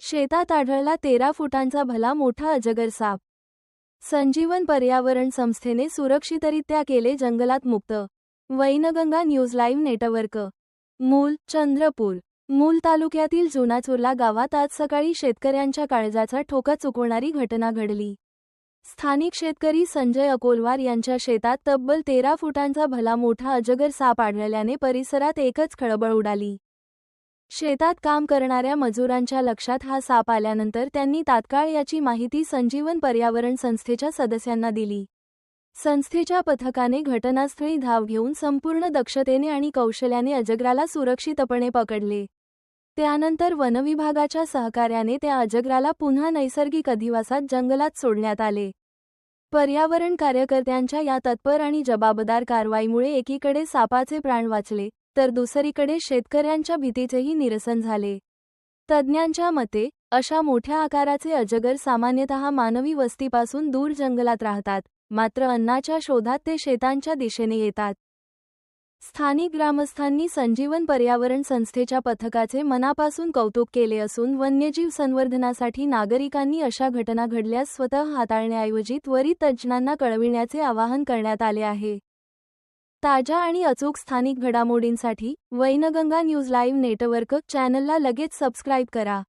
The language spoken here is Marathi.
शेतात आढळला तेरा फुटांचा भला मोठा अजगर साप. संजीवन पर्यावरण संस्थेने सुरक्षितरित्या केले जंगलात मुक्त. Wainganga news live network. Mul Chandrapur. Mul तालुक्यातील जुनाचुर्ला गावात आज सकाळी शेतकऱ्यांच्या काळजाचा ठोका चुकवणारी घटना घडली. स्थानिक शेतकरी संजय अकोलवार यांच्या शेतात तब्बल तेरा फुटांचा भला मोठा अजगर साप आढळल्याने परिसरात एकच खळबळ उडाली. शेतात काम करणाऱ्या मजुरांच्या लक्षात हा साप आल्यानंतर त्यांनी तात्काळ याची माहिती संजीवन पर्यावरण संस्थेच्या सदस्यांना दिली. संस्थेच्या पथकाने घटनास्थळी धाव घेऊन संपूर्ण दक्षतेने आणि कौशल्याने अजगराला सुरक्षितपणे पकडले. त्यानंतर वनविभागाच्या सहकार्याने त्या अजगराला पुन्हा नैसर्गिक अधिवासात जंगलात सोडण्यात आले. पर्यावरण कार्यकर्त्यांच्या या तत्पर आणि जबाबदार कारवाईमुळे एकीकडे सापाचे प्राण वाचले तर दुसरीकडे शेतकऱ्यांच्या भीतीचेही निरसन झाले. तज्ज्ञांच्या मते अशा मोठ्या आकाराचे अजगर सामान्यतः मानवी वस्तीपासून दूर जंगलात राहतात मात्र अन्नाच्या शोधात ते शेतांच्या दिशेने येतात. स्थानिक ग्रामस्थांनी संजीवन पर्यावरण संस्थेच्या पथकाचे मनापासून कौतुक केले असून वन्यजीव संवर्धनासाठी नागरिकांनी अशा घटना घडल्यास स्वतः हाताळण्याऐवजी त्वरित तज्ज्ञांना कळविण्याचे आवाहन करण्यात आले आहे. ताज्या आणि अचूक स्थानिक घडामोडींसाठी वैनगंगा न्यूज लाईव्ह नेटवर्क चॅनलला लगेच सबस्क्राईब करा.